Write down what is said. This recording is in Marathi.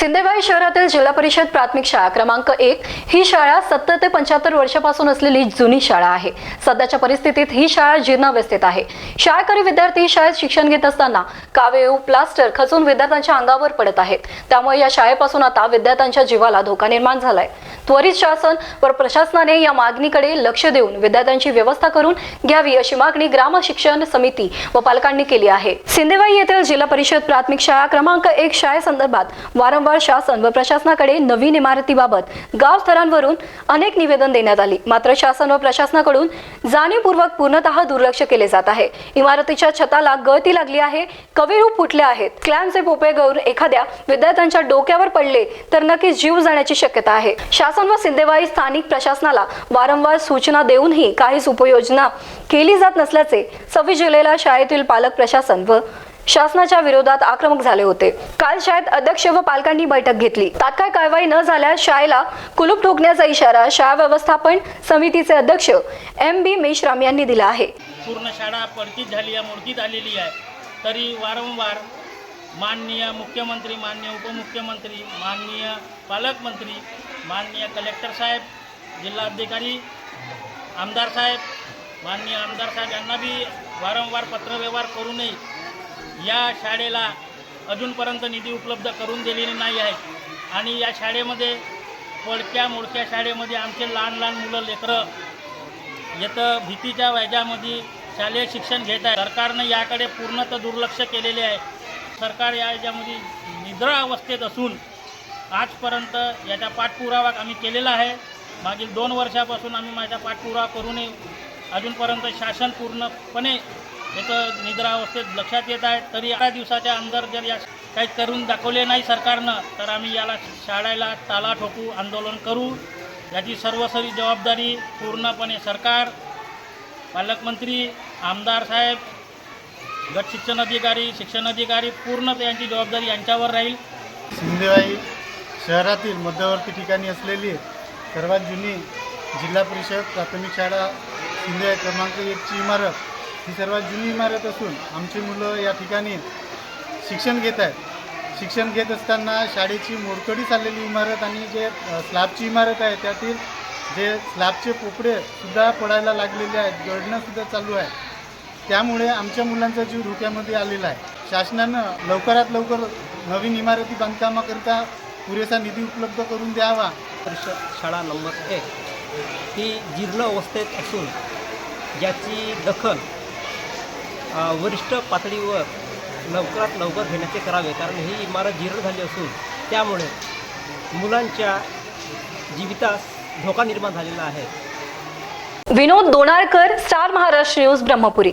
सिंदेवाई शहरातील जिल्हा परिषद प्राथमिक शाळा क्रमांक एक ही शाळा सत्तर ते पंच्याहत्तर वर्षापासून असलेली जुनी शाळा आहे. सध्याच्या परिस्थितीत ही शाळा जीर्णावस्थेत आहे. शाळकरी विद्यार्थी शाळेत शिक्षण घेत असताना कावेऊ प्लास्टर खचून विद्यार्थ्यांच्या अंगावर पडत आहेत. त्यामुळे या शाळेपासून आता विद्यार्थ्यांच्या जीवाला धोका निर्माण झालाय. त्वरित शासन व प्रशासनाने या मागणीकडे लक्ष देऊन विद्यार्थ्यांची व्यवस्था करून घ्यावी अशी मागणी ग्राम शिक्षण समिती व पालकांनी केली आहे. सिंदेवाई येथील जिल्हा परिषद प्राथमिक शाळा क्रमांक एक शाळेसंदर्भात वारंवार शासन व प्रशासनाकडे नवीन इमारतीबाबत गाव स्तरांवरून अनेक निवेदन देण्यात आली. मात्र शासन व प्रशासनाकडून जाणीवपूर्वक पूर्णतः दुर्लक्ष केले जात आहे. इमारतीच्या छताला गळती लागली आहे कवेरू फुटले आहेत. क्लॅमचे पोपे गौर एखाद्या विद्यार्थ्यांच्या डोक्यावर पडले तर नक्कीच जीव जाण्याची शक्यता आहे. शासन व सिंदेवाई स्थानिक प्रशासनाला वारंवार सूचना देऊनही काहीच उपयोजना केली जात नसल्याचे सव्वीस जुलैला शाळेतील पालक प्रशासन व शासनाच्या विरोधात आक्रमक झाले होते. काल शाळेत अध्यक्ष व पालकांनी बैठक घेतली. तात्काळ कारवाई न झाल्यास शाळेला कुलूप ठोकण्याचा इशारा शाळा व्यवस्थापन समितीचे अध्यक्ष एम बी मेश्राम यांनी दिला आहे. पूर्ण शाळा पडतीत झाली आहे मोडकीत आलेली आहे. तरी वारंवार माननीय मुख्यमंत्री माननीय उपमुख्यमंत्री माननीय पालकमंत्री माननीय कलेक्टर साहेब जिल्हाधिकारी आमदार साहेब माननीय आमदार साहेब यांना बी वारंवार पत्रव्यवहार करूनही या शाळेला अजूनपर्यंत निधी उपलब्ध करून दिलेली नाही आहे. आणि या शाळेमध्ये पडक्या मोडक्या शाळेमध्ये आमचे लहान लहान मुलं लेकरं येतं भीतीच्या व्याजामध्ये शालेय शिक्षण घेत आहे सरकारनं याकडे पूर्णतः दुर्लक्ष केलेले आहे. सरकार या याच्यामध्ये निद्रा अवस्थेत असून आजपर्यंत याचा पाठपुरावा आम्ही केलेला आहे. मागील दोन वर्षापासून आम्ही माझा पाठपुरावा करूनही अजूनपर्यंत शासन पूर्णपणे याचं निद्रा अवस्थेत लक्षात येत आहे. तरी एका दिवसाच्या अंदर जर या काही करून दाखवले नाही सरकारनं तर आम्ही याला शाळेला ताला ठोकू आंदोलन करू. याची सर्वसरी जबाबदारी पूर्णपणे सरकार पालकमंत्री आमदार साहेब गट शिक्षण अधिकारी शिक्षण अधिकारी पूर्ण यांची जबाबदारी यांच्यावर राहील. सिंधेवाई शहरातील मध्यवर्ती ठिकाणी असलेली सर्वात जुनी जिल्हा परिषद प्राथमिक शाळा सिंधेवाई क्रमांक एकची इमारत ही सर्वात जुनी इमारत असून आमची मुलं या ठिकाणी शिक्षण घेत आहेत. शिक्षण घेत असताना शाळेची मोडकडी चाललेली इमारत आणि जे स्लॅबची इमारत आहे त्यातील जे स्लॅबचे पोपडेसुद्धा पडायला लागलेले आहेत गळणंसुद्धा चालू आहे. त्यामुळे आमच्या मुलांचा जीव धोक्यामध्ये आलेला आहे. शासनानं लवकरात लवकर नवीन इमारती बांधकामाकरिता पुरेसा निधी उपलब्ध करून द्यावा. शाळा नंबर एक ही जीर्ण अवस्थेत असून ज्याची दखल वरिष्ठ पातळीवर लवकरात लवकर घेण्याचे करावे. कारण ही इमारत जीर्ण झाली असून त्यामुळे मुलांच्या जीवितास धोका निर्माण झालेला आहे. Vinod Donarkar star Maharashtra news Brahmapuri.